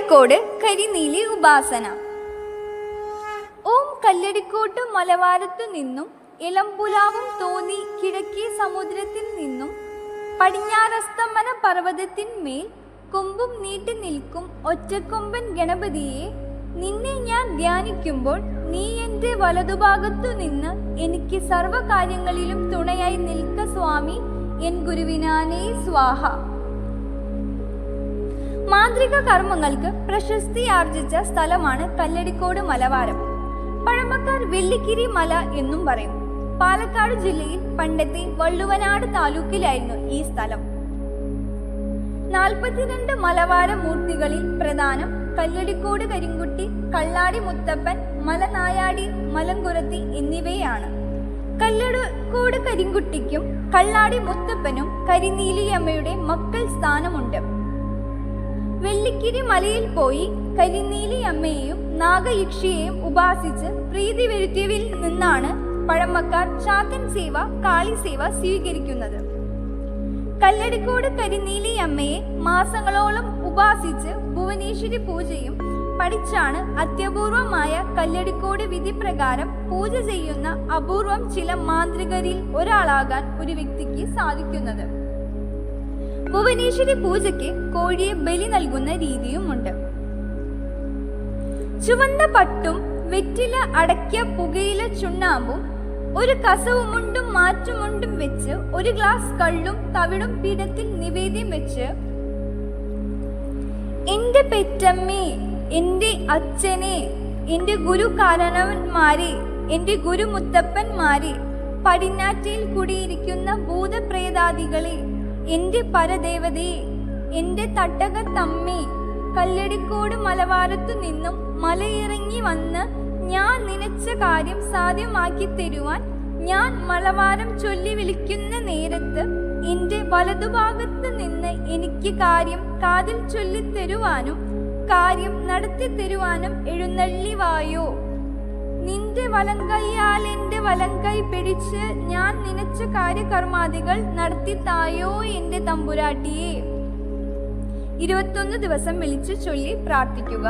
കല്ലടിക്കോട് കരിനീലി ഉപാസന. ഓം കല്ലടിക്കോട്ട് മലവാരത്തു നിന്നും ഇളംപുലാവും തോന്നി കിഴക്കേ സമുദ്രത്തിൽ നിന്നും പടിഞ്ഞാറസ്തമന പർവതത്തിന്മേൽ കൊമ്പും നീട്ടി നിൽക്കും ഒറ്റക്കൊമ്പൻ ഗണപതിയെ. നിന്നെ ഞാൻ ധ്യാനിക്കുമ്പോൾ നീ എന്റെ വലതുഭാഗത്തു നിന്ന് എനിക്ക് സർവകാര്യങ്ങളിലും തുണയായി നിൽക്ക സ്വാമി എൻ ഗുരുവിനാനേ സ്വാഹ. മാന്ത്രിക കർമ്മങ്ങൾക്ക് പ്രശസ്തി ആർജിച്ച സ്ഥലമാണ് കല്ലടിക്കോട് മലവാരം. പഴമക്കാർ വെള്ളിക്കിരി മല എന്നും പറയും. പാലക്കാട് ജില്ലയിൽ പണ്ടത്തെ വള്ളുവനാട് താലൂക്കിലായിരുന്നു ഈ സ്ഥലം. നാൽപ്പത്തിരണ്ട് മലവാര മൂർത്തികളിൽ പ്രധാനം കല്ലടിക്കോട് കരിങ്കുട്ടി കള്ളാടി മുത്തപ്പൻ മലനായാടി മലങ്കുരത്തി എന്നിവയാണ്. കല്ലടിക്കോട് കരിങ്കുട്ടിക്കും കള്ളാടി മുത്തപ്പനും കരിനീലിയമ്മയുടെ മക്കൾ സ്ഥാനമുണ്ട്. വെള്ളിക്കിരി മലയിൽ പോയി കരിനീലി അമ്മയെയും നാഗയക്ഷിയെയും ഉപാസിച്ച് പ്രീതി വരുത്തിയവിൽ നിന്നാണ് പഴമക്കാർ ചാത്തൻ സേവ കാളി സേവ സ്വീകരിക്കുന്നത്. കല്ലടിക്കോട് കരിനീലി അമ്മയെ മാസങ്ങളോളം ഉപാസിച്ച് ഭുവനേശ്വരി പൂജയും പഠിച്ചാണ് അത്യപൂർവമായ കല്ലടിക്കോട് വിധി പ്രകാരം പൂജ ചെയ്യുന്ന അപൂർവം ചില മാന്ത്രികരിൽ ഒരാളാകാൻ ഒരു വ്യക്തിക്ക് സാധിക്കുന്നത്. ഭുവനേശ്വരി പൂജയ്ക്ക് കോഴിയെ ബലി നൽകുന്ന രീതിയുമുണ്ട്. ചുവന്ന പട്ടും വെറ്റില അടക്കിയ പുകയില ചുണ്ണാമ്പും ഒരു കസവുമുണ്ടും മാറ്റുമുണ്ടും വെച്ച് ഒരു ഗ്ലാസ് കള്ളും തവിടും പീഠത്തിൽ നിവേദ്യം വെച്ച് എന്റെ പെറ്റമ്മേ എന്റെ അച്ഛനെ എന്റെ ഗുരു കാരണവന്മാരെ എന്റെ ഗുരുമുത്തപ്പന്മാരെ പടിഞ്ഞാറ്റയിൽ കുടിയിരിക്കുന്ന ഭൂതപ്രേതാദികളെ എന്റെ പരദേവതയെ എന്റെ തട്ടകത്തമ്മേ കല്ലടിക്കോട് മലവാരത്തു നിന്നും മലയിറങ്ങി വന്ന് ഞാൻ നനച്ച കാര്യം സാധ്യമാക്കി തരുവാൻ ഞാൻ മലവാരം ചൊല്ലി വിളിക്കുന്ന നേരത്ത് എന്റെ വലതുഭാഗത്ത് നിന്ന് എനിക്ക് കാര്യം കാതിൽ ചൊല്ലി തരുവാനും കാര്യം നടത്തി തരുവാനും എഴുന്നള്ളി വായോ നിന്റെ വലങ്കയ്യാൽ എന്റെ വലങ്കൈ പിടിച്ച് ഞാൻ നനച്ച കാര്യകർമാദികൾ നടത്തി തായോ എന്റെ തമ്പുരാട്ടിയെ? ഇരുപത്തൊന്ന് ദിവസം വിളിച്ചു ചൊല്ലി പ്രാർത്ഥിക്കുക.